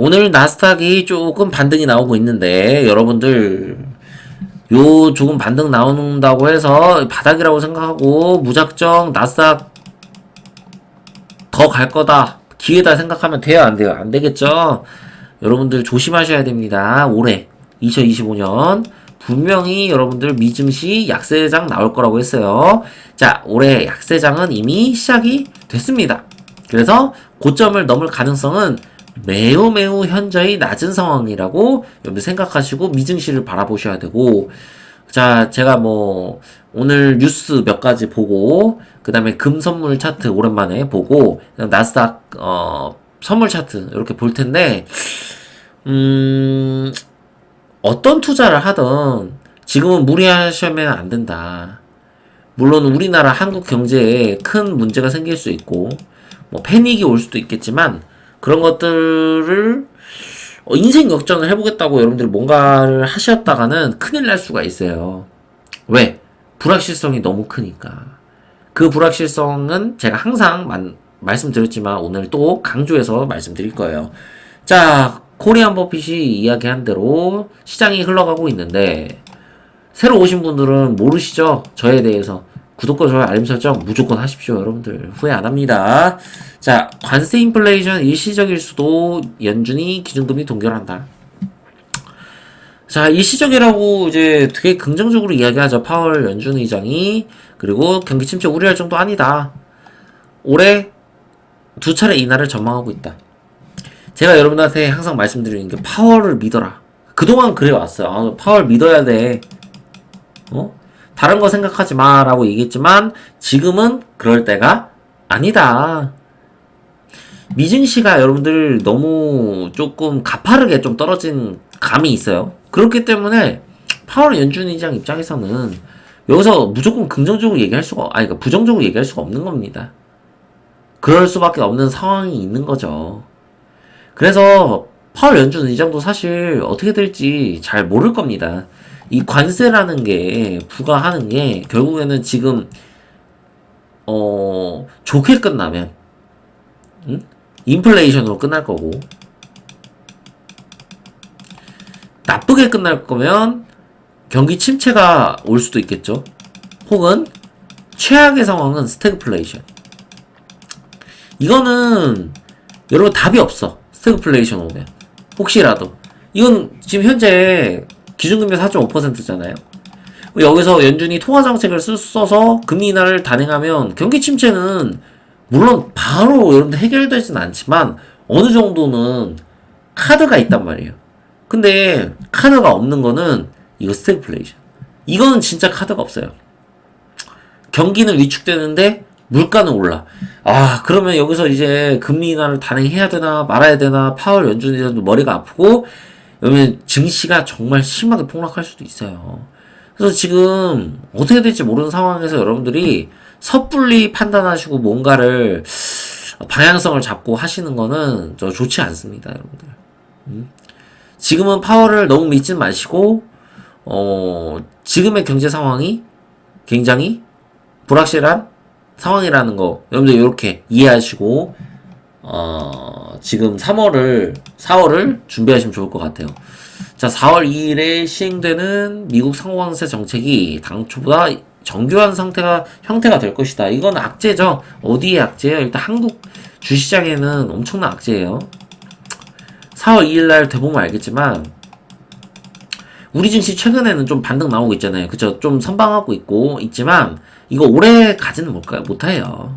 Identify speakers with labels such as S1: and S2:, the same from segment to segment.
S1: 오늘 나스닥이 조금 반등이 나오고 있는데 여러분들 요 조금 반등 나온다고 해서 바닥이라고 생각하고 무작정 나스닥 더 갈 거다 기회다 생각하면 돼요? 안 돼요? 안 되겠죠? 여러분들 조심하셔야 됩니다. 올해 2025년 분명히 여러분들 미증시 약세장 나올 거라고 했어요. 자 올해 약세장은 이미 시작이 됐습니다. 그래서 고점을 넘을 가능성은 매우 매우 현저히 낮은 상황이라고 여러분 생각하시고 미증시를 바라보셔야 되고 자 제가 뭐 오늘 뉴스 몇 가지 보고 그 다음에 금 선물 차트 오랜만에 보고 나스닥 어 선물 차트 이렇게 볼 텐데 음 어떤 투자를 하든 지금은 무리하시면 안 된다. 물론 우리나라 한국 경제에 큰 문제가 생길 수 있고 뭐 패닉이 올 수도 있겠지만 그런 것들을 어, 인생 역전을 해보겠다고 여러분들이 뭔가를 하셨다가는 큰일 날 수가 있어요. 왜? 불확실성이 너무 크니까. 그 불확실성은 제가 항상 만- 말씀드렸지만 오늘 또 강조해서 말씀드릴 거예요. 자, 코리안 버핏이 이야기한 대로 시장이 흘러가고 있는데 새로 오신 분들은 모르시죠? 저에 대해서. 구독과 좋아요, 알림 설정 무조건 하십시오, 여러분들. 후회 안 합니다. 자, 관세 인플레이션 일시적일 수도 연준이 기준금리 동결한다. 자, 일시적이라고 이제 되게 긍정적으로 이야기하죠. 파월 연준 의장이. 그리고 경기 침체 우려할 정도 아니다. 올해 두 차례 인하를 전망하고 있다. 제가 여러분한테 항상 말씀드리는 게 파월을 믿어라. 그동안 그래 왔어요. 아, 파월 믿어야 돼. 어? 다른 거 생각하지 마라고 얘기했지만 지금은 그럴 때가 아니다. 미증시가 여러분들 너무 조금 가파르게 좀 떨어진 감이 있어요. 그렇기 때문에 파월 연준 의장 입장에서는 여기서 무조건 긍정적으로 얘기할 수가 아니 그러니까 부정적으로 얘기할 수가 없는 겁니다. 그럴 수밖에 없는 상황이 있는 거죠. 그래서 파월 연준 의장도 사실 어떻게 될지 잘 모를 겁니다. 이 관세라는 게 부과하는 게 결국에는 지금 어 좋게 끝나면 응? 인플레이션으로 끝날 거고 나쁘게 끝날 거면 경기 침체가 올 수도 있겠죠. 혹은 최악의 상황은 스태그플레이션. 이거는 여러분 답이 없어. 스태그플레이션 오면 혹시라도 이건 지금 현재 기준금리 4.5%잖아요. 여기서 연준이 통화 정책을 쓰- 써서 금리 인하를 단행하면 경기 침체는 물론 바로 여러분들 해결되진 않지만 어느 정도는 카드가 있단 말이에요. 근데 카드가 없는 거는 이거 스태그플레이션. 이거는 진짜 카드가 없어요. 경기는 위축되는데 물가는 올라. 아, 그러면 여기서 이제 금리 인하를 단행해야 되나 말아야 되나 파월 연준이도 머리가 아프고 그러면 증시가 정말 심하게 폭락할 수도 있어요. 그래서 지금 어떻게 될지 모르는 상황에서 여러분들이 섣불리 판단하시고 뭔가를 방향성을 잡고 하시는 거는 저 좋지 않습니다, 여러분들. 음? 지금은 파워를 너무 믿지 마시고 어, 지금의 경제 상황이 굉장히 불확실한 상황이라는 거 여러분들 이렇게 이해하시고 어, 지금 3월을 4월을 준비하시면 좋을 것 같아요. 자, 4월 2일에 시행되는 미국 상호관세 정책이 당초보다 정교한 상태가 형태가 될 것이다. 이건 악재죠. 어디에 악재예요? 일단 한국 주시장에는 엄청난 악재예요. 4월 2일 날 돼보면 알겠지만 우리 증시 최근에는 좀 반등 나오고 있잖아요. 그죠? 좀 선방하고 있고 있지만 이거 오래 가지는 못가요 못해요.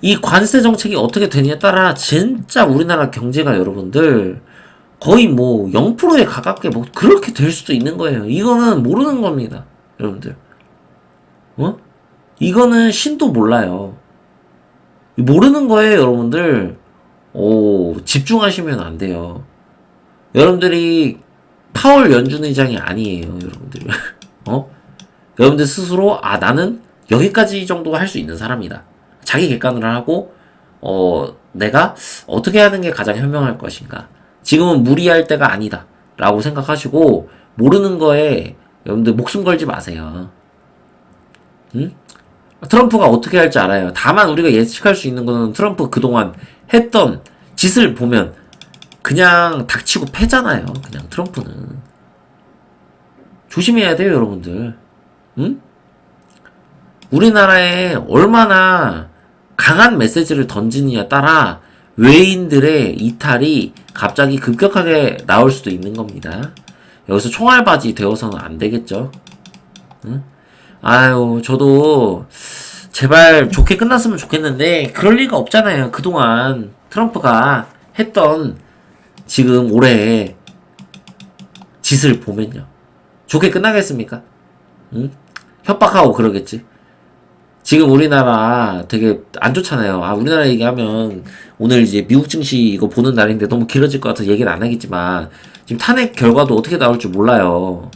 S1: 이 관세 정책이 어떻게 되느냐에 따라 진짜 우리나라 경제가 여러분들 거의 뭐 0%에 가깝게 뭐 그렇게 될 수도 있는 거예요. 이거는 모르는 겁니다. 여러분들. 어? 이거는 신도 몰라요. 모르는 거예요, 여러분들. 오, 집중하시면 안 돼요. 여러분들이 파월 연준 의장이 아니에요, 여러분들. 어? 여러분들 스스로, 아, 나는 여기까지 정도 할 수 있는 사람이다. 자기 객관을 하고, 어, 내가 어떻게 하는 게 가장 현명할 것인가. 지금은 무리할 때가 아니다. 라고 생각하시고, 모르는 거에 여러분들 목숨 걸지 마세요. 응? 트럼프가 어떻게 할지 알아요. 다만 우리가 예측할 수 있는 거는 트럼프 그동안 했던 짓을 보면 그냥 닥치고 패잖아요. 그냥 트럼프는. 조심해야 돼요, 여러분들. 응? 우리나라에 얼마나 강한 메시지를 던지느냐에 따라 외인들의 이탈이 갑자기 급격하게 나올 수도 있는 겁니다. 여기서 총알바지 되어서는 안 되겠죠. 응? 아유, 저도 제발 좋게 끝났으면 좋겠는데 그럴 리가 없잖아요. 그동안 트럼프가 했던 지금 올해 짓을 보면요. 좋게 끝나겠습니까? 응? 협박하고 그러겠지. 지금 우리나라 되게 안 좋잖아요. 아, 우리나라 얘기하면 오늘 이제 미국 증시 이거 보는 날인데 너무 길어질 것 같아서 얘기는 안 하겠지만 지금 탄핵 결과도 어떻게 나올 줄 몰라요.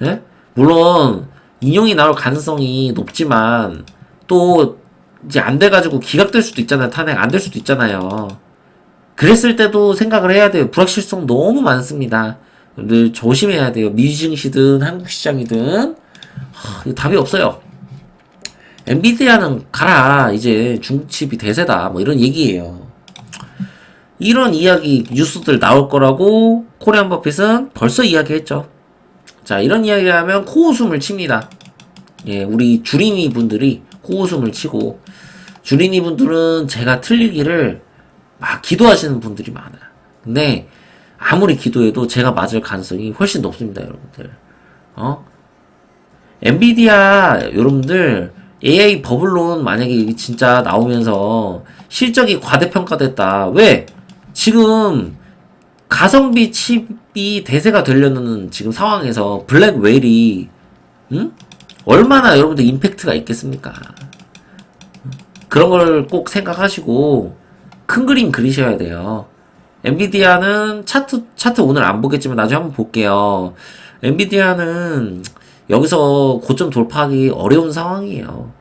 S1: 예? 물론 인용이 나올 가능성이 높지만 또 이제 안 돼가지고 기각될 수도 있잖아요. 탄핵 안 될 수도 있잖아요. 그랬을 때도 생각을 해야 돼요. 불확실성 너무 많습니다. 늘 조심해야 돼요. 미 증시든 한국 시장이든 답이 없어요. 엔비디아는 가라 이제 중칩이 대세다 뭐 이런 얘기예요. 이런 이야기 뉴스들 나올 거라고 코리안 버핏은 벌써 이야기했죠. 자 이런 이야기하면 코웃음을 칩니다. 예, 우리 주린이 분들이 코웃음을 치고 주린이 분들은 제가 틀리기를 막 기도하시는 분들이 많아요. 근데 아무리 기도해도 제가 맞을 가능성이 훨씬 높습니다, 여러분들. 어? 엔비디아 여러분들 AI 버블론 만약에 이게 진짜 나오면서 실적이 과대평가됐다. 왜? 지금 가성비 칩이 대세가 되려는 지금 상황에서 블랙웰이 응? 얼마나 여러분들 임팩트가 있겠습니까? 그런 걸 꼭 생각하시고 큰 그림 그리셔야 돼요. 엔비디아는 차트 차트 오늘 안 보겠지만 나중에 한번 볼게요. 엔비디아는 여기서 고점 돌파하기 어려운 상황이에요.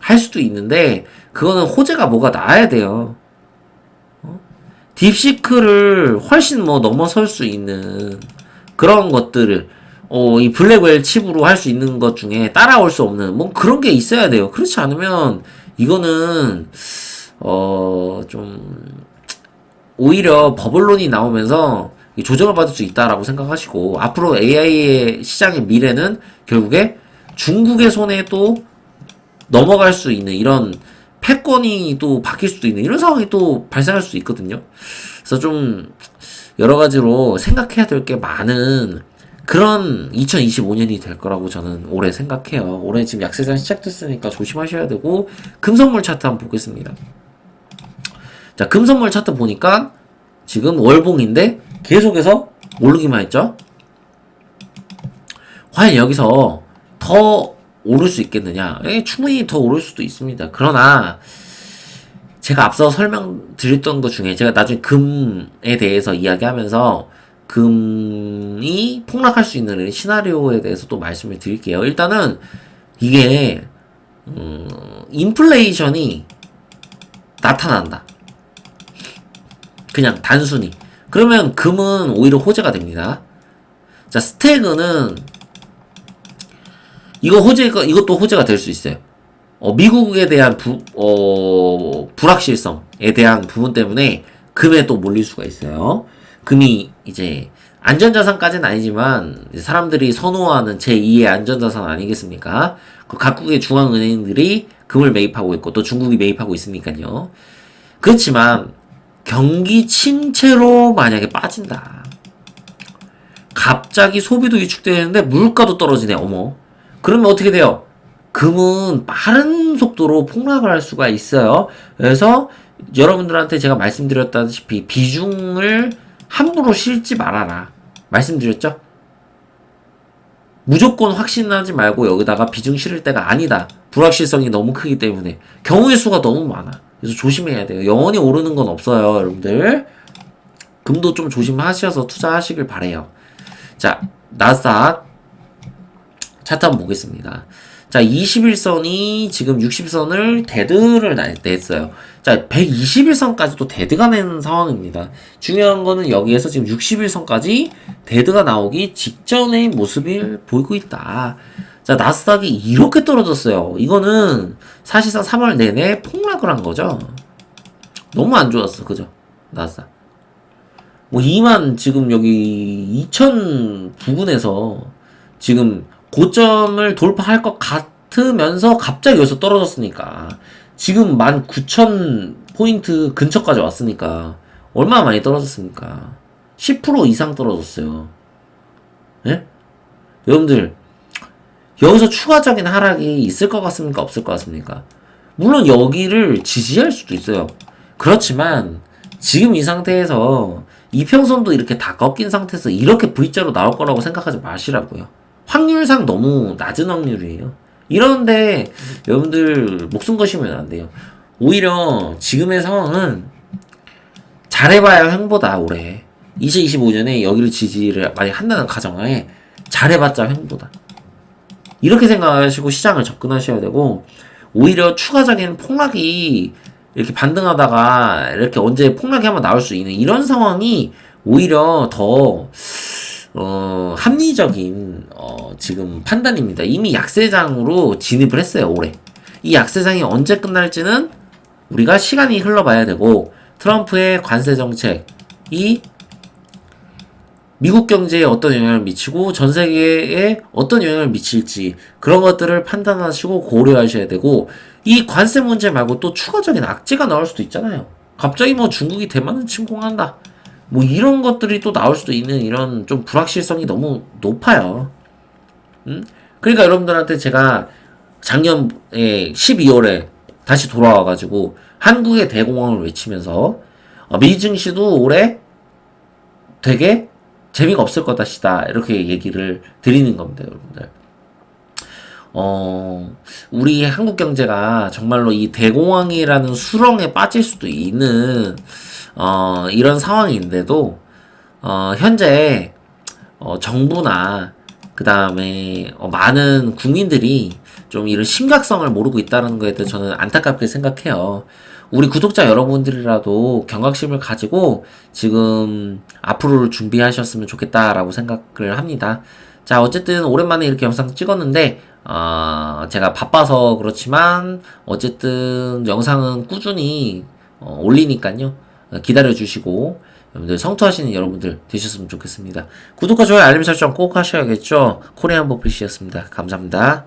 S1: 할 수도 있는데 그거는 호재가 뭐가 나야 돼요. 어? 딥시크를 훨씬 뭐 넘어설 수 있는 그런 것들을 어, 이 블랙웰 칩으로 할 수 있는 것 중에 따라올 수 없는 뭐 그런 게 있어야 돼요. 그렇지 않으면 이거는 어, 좀 오히려 버블론이 나오면서 조정을 받을 수 있다라고 생각하시고 앞으로 AI의 시장의 미래는 결국에 중국의 손에 또 넘어갈 수 있는 이런 패권이 또 바뀔 수도 있는 이런 상황이 또 발생할 수 있거든요. 그래서 좀 여러 가지로 생각해야 될 게 많은 그런 2025년이 될 거라고 저는 올해 생각해요. 올해 지금 약세장 시작됐으니까 조심하셔야 되고 금선물 차트 한번 보겠습니다. 자, 금선물 차트 보니까 지금 월봉인데 계속해서 오르기만 했죠. 과연 여기서 더 오를 수 있겠느냐? 예, 충분히 더 오를 수도 있습니다. 그러나 제가 앞서 설명드렸던 것 중에 제가 나중에 금에 대해서 이야기하면서 금이 폭락할 수 있는 시나리오에 대해서 또 말씀을 드릴게요. 일단은 이게 음, 인플레이션이 나타난다. 그냥 단순히. 그러면 금은 오히려 호재가 됩니다. 자, 스태그는 이거 호재가 이것도 호재가 될 수 있어요. 어, 미국에 대한 부, 어, 불확실성에 대한 부분 때문에 금에 또 몰릴 수가 있어요. 금이 이제 안전자산까지는 아니지만 사람들이 선호하는 제2의 안전자산 아니겠습니까? 그 각국의 중앙은행들이 금을 매입하고 있고 또 중국이 매입하고 있으니까요. 그렇지만 경기 침체로 만약에 빠진다. 갑자기 소비도 위축되는데 물가도 떨어지네. 어머. 그러면 어떻게 돼요? 금은 빠른 속도로 폭락을 할 수가 있어요. 그래서 여러분들한테 제가 말씀드렸다시피 비중을 함부로 실지 말아라. 말씀드렸죠? 무조건 확신하지 말고 여기다가 비중 실을 때가 아니다. 불확실성이 너무 크기 때문에. 경우의 수가 너무 많아. 그래서 조심해야 돼요. 영원히 오르는 건 없어요, 여러분들. 금도 좀 조심하셔서 투자하시길 바래요. 자, 나스닥 차트 한번 보겠습니다. 자, 21선이 지금 60선을 데드를 냈어요. 자, 121선까지도 데드가 낸 상황입니다. 중요한 거는 여기에서 지금 61선까지 데드가 나오기 직전의 모습을 보이고 있다. 자, 나스닥이 이렇게 떨어졌어요. 이거는 사실상 3월 내내 폭락을 한 거죠. 너무 안 좋았어. 그죠? 나스닥. 뭐 2만 지금 여기 2000 부근에서 지금 고점을 돌파할 것 같으면서 갑자기 여기서 떨어졌으니까 지금 19,000 포인트 근처까지 왔으니까 얼마나 많이 떨어졌습니까? 10% 이상 떨어졌어요. 예? 여러분들 여기서 추가적인 하락이 있을 것 같습니까? 없을 것 같습니까? 물론 여기를 지지할 수도 있어요. 그렇지만 지금 이 상태에서 이평선도 이렇게 다 꺾인 상태에서 이렇게 V자로 나올 거라고 생각하지 마시라고요. 확률상 너무 낮은 확률이에요. 이런데 여러분들 목숨 거시면 안 돼요. 오히려 지금의 상황은 잘해봐야 횡보다 올해 2025년에 여기를 지지를 많이 한다는 가정하에 잘해봤자 횡보다 이렇게 생각하시고 시장을 접근하셔야 되고 오히려 추가적인 폭락이 이렇게 반등하다가 이렇게 언제 폭락이 한번 나올 수 있는 이런 상황이 오히려 더 어, 합리적인 어, 지금 판단입니다. 이미 약세장으로 진입을 했어요 올해. 이 약세장이 언제 끝날지는 우리가 시간이 흘러봐야 되고 트럼프의 관세 정책이 미국 경제에 어떤 영향을 미치고 전 세계에 어떤 영향을 미칠지 그런 것들을 판단하시고 고려하셔야 되고 이 관세 문제 말고 또 추가적인 악재가 나올 수도 있잖아요. 갑자기 뭐 중국이 대만을 침공한다. 뭐 이런 것들이 또 나올 수도 있는 이런 좀 불확실성이 너무 높아요. 음? 그러니까 여러분들한테 제가 작년에 12월에 다시 돌아와가지고 한국의 대공황을 외치면서 어, 미 증시도 올해 되게 재미가 없을 것이다 이렇게 얘기를 드리는 겁니다, 여러분들. 어, 우리 한국 경제가 정말로 이 대공황이라는 수렁에 빠질 수도 있는 어, 이런 상황인데도 어, 현재 어, 정부나 그 다음에 어, 많은 국민들이 좀 이런 심각성을 모르고 있다는 거에 대해서 저는 안타깝게 생각해요. 우리 구독자 여러분들이라도 경각심을 가지고 지금 앞으로를 준비하셨으면 좋겠다라고 생각을 합니다. 자, 어쨌든 오랜만에 이렇게 영상 찍었는데, 어, 제가 바빠서 그렇지만, 어쨌든 영상은 꾸준히 어, 올리니까요. 어, 기다려 주시고, 여러분들 성투하시는 여러분들 되셨으면 좋겠습니다. 구독과 좋아요, 알림 설정 꼭 하셔야겠죠? 코리안 버피시였습니다. 감사합니다.